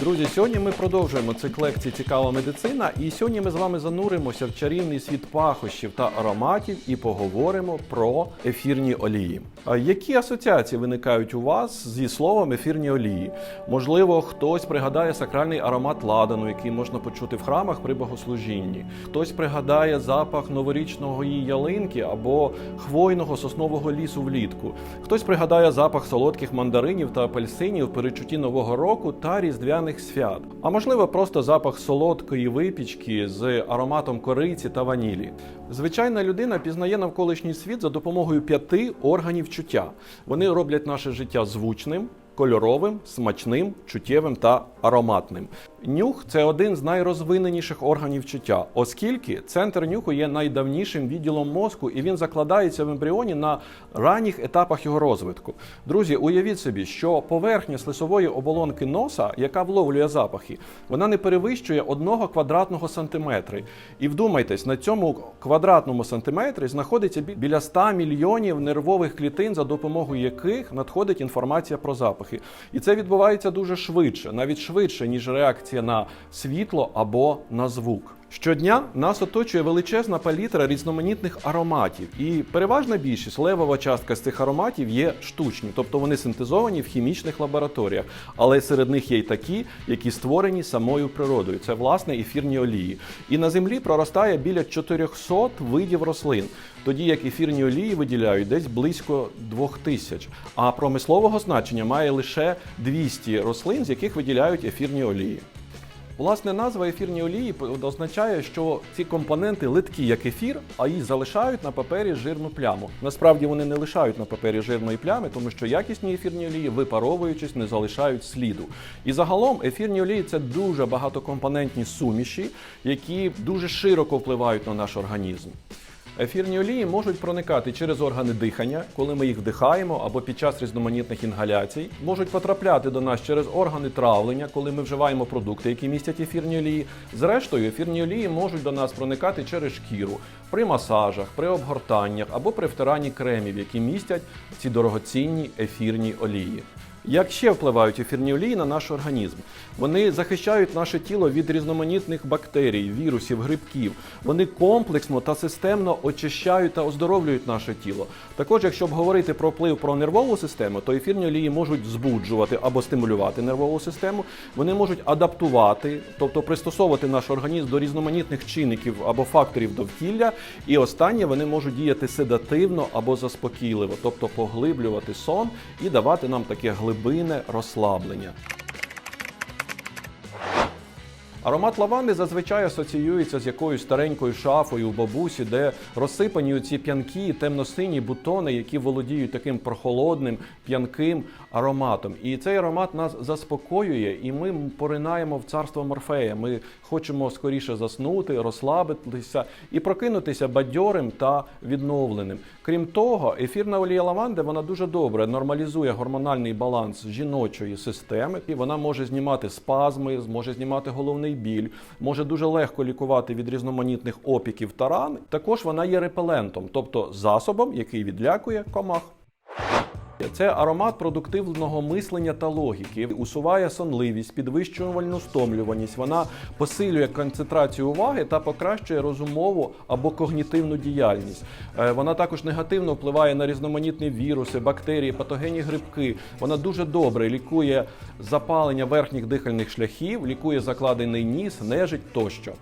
Друзі, сьогодні ми продовжуємо цикл лекцій Цікава медицина. І сьогодні ми з вами зануримося в чарівний світ пахощів та ароматів і поговоримо про ефірні олії. Які асоціації виникають у вас зі словом ефірні олії? Можливо, хтось пригадає сакральний аромат ладану, який можна почути в храмах при богослужінні. Хтось пригадає запах новорічної ялинки або хвойного соснового лісу влітку. Хтось пригадає запах солодких мандаринів та апельсинів в перечутті нового року та різдвяних свят. А можливо, просто запах солодкої випічки з ароматом кориці та ванілі. Звичайна людина пізнає навколишній світ за допомогою п'яти органів чуття. Вони роблять наше життя звучним. Кольоровим, смачним, чуттєвим та ароматним. Нюх це один з найрозвиненіших органів чуття, оскільки центр нюху є найдавнішим відділом мозку і він закладається в ембріоні на ранніх етапах його розвитку. Друзі, уявіть собі, що поверхня слизової оболонки носа, яка вловлює запахи, вона не перевищує одного квадратного сантиметри. І вдумайтесь, на цьому квадратному сантиметрі знаходиться біля 100 мільйонів нервових клітин, за допомогою яких надходить інформація про запахи. І це відбувається дуже швидше, навіть швидше, ніж реакція на світло або на звук. Щодня нас оточує величезна палітра різноманітних ароматів, і переважна більшість левова частка з цих ароматів є штучні, тобто вони синтезовані в хімічних лабораторіях. Але серед них є й такі, які створені самою природою. Це власне ефірні олії. І на землі проростає біля 400 видів рослин, тоді як ефірні олії виділяють десь близько 2000. А промислового значення має лише 200 рослин, з яких виділяють ефірні олії. Власне, назва ефірні олії означає, що ці компоненти литкі як ефір, а їх залишають на папері жирну пляму. Насправді вони не лишають на папері жирної плями, тому що якісні ефірні олії, випаровуючись, не залишають сліду. І загалом ефірні олії це дуже багатокомпонентні суміші, які дуже широко впливають на наш організм. Ефірні олії можуть проникати через органи дихання, коли ми їх вдихаємо, або під час різноманітних інгаляцій, можуть потрапляти до нас через органи травлення, коли ми вживаємо продукти, які містять ефірні олії. Зрештою, ефірні олії можуть до нас проникати через шкіру при масажах, при обгортаннях або при втиранні кремів, які містять ці дорогоцінні ефірні олії. Як ще впливають ефірні олії на наш організм? Вони захищають наше тіло від різноманітних бактерій, вірусів, грибків. Вони комплексно та системно очищають та оздоровлюють наше тіло. Також, якщо б говорити про вплив про нервову систему, то ефірні олії можуть збуджувати або стимулювати нервову систему. Вони можуть адаптувати, тобто пристосовувати наш організм до різноманітних чинників або факторів довкілля. І останнє вони можуть діяти седативно або заспокійливо, тобто поглиблювати сон і давати нам таке глибинне розслаблення. Аромат лаванди зазвичай асоціюється з якоюсь старенькою шафою у бабусі, де розсипані ці п'янкі, темно-сині бутони, які володіють таким прохолодним, п'янким ароматом. І цей аромат нас заспокоює, і ми поринаємо в царство Морфея. Ми хочемо скоріше заснути, розслабитися і прокинутися бадьорим та відновленим. Крім того, ефірна олія лаванди вона дуже добре нормалізує гормональний баланс жіночої системи, і вона може знімати спазми, зможе знімати головний біль, може дуже легко лікувати від різноманітних опіків та ран. Також вона є репелентом, тобто засобом, який відлякує комах. Це аромат продуктивного мислення та логіки, усуває сонливість, підвищувальну стомлюваність. Вона посилює концентрацію уваги та покращує розумову або когнітивну діяльність. Е, Вона також негативно впливає на різноманітні віруси, бактерії, патогенні грибки. Вона дуже добре лікує запалення верхніх дихальних шляхів, лікує закладений ніс, нежить тощо.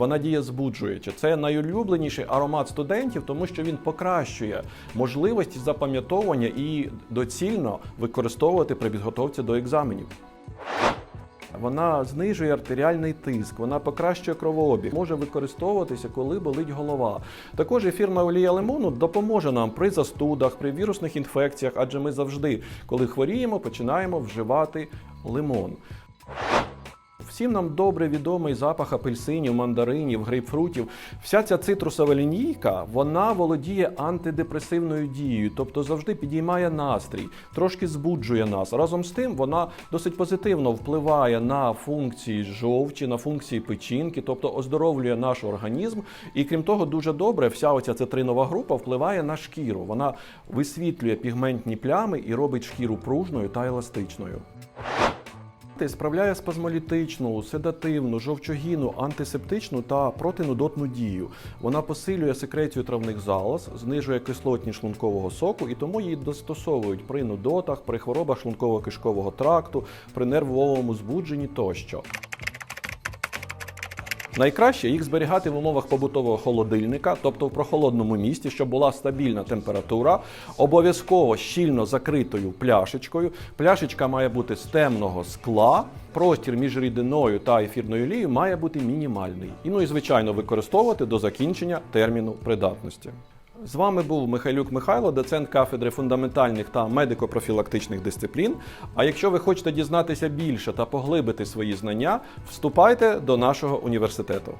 Вона діє збуджуюче. Це найулюбленіший аромат студентів, тому що він покращує можливості запам'ятовування і доцільно використовувати при підготовці до екзаменів. Вона знижує артеріальний тиск, вона покращує кровообіг, може використовуватися, коли болить голова. Також ефірна олія лимону допоможе нам при застудах, при вірусних інфекціях, адже ми завжди, коли хворіємо, починаємо вживати лимон. Всім нам добре відомий запах апельсинів, мандаринів, грейпфрутів. Вся ця цитрусова лінійка вона володіє антидепресивною дією, тобто завжди підіймає настрій, трошки збуджує нас. Разом з тим, вона досить позитивно впливає на функції жовчі, на функції печінки, тобто оздоровлює наш організм. І крім того, дуже добре вся оця цитринова група впливає на шкіру. Вона висвітлює пігментні плями і робить шкіру пружною та еластичною. Екстракти справляє спазмолітичну, седативну, жовчогінну, антисептичну та протинудотну дію. Вона посилює секрецію травних залоз, знижує кислотність шлункового соку і тому її достосовують при нудотах, при хворобах шлунково-кишкового тракту, при нервовому збудженні тощо. Найкраще їх зберігати в умовах побутового холодильника, тобто в прохолодному місці, щоб була стабільна температура, обов'язково щільно закритою пляшечкою. Пляшечка має бути з темного скла. Простір між рідиною та ефірною олією має бути мінімальний. І ну і звичайно використовувати до закінчення терміну придатності. З вами був Михайлюк Михайло, доцент кафедри фундаментальних та медико-профілактичних дисциплін. А якщо ви хочете дізнатися більше та поглибити свої знання, вступайте до нашого університету.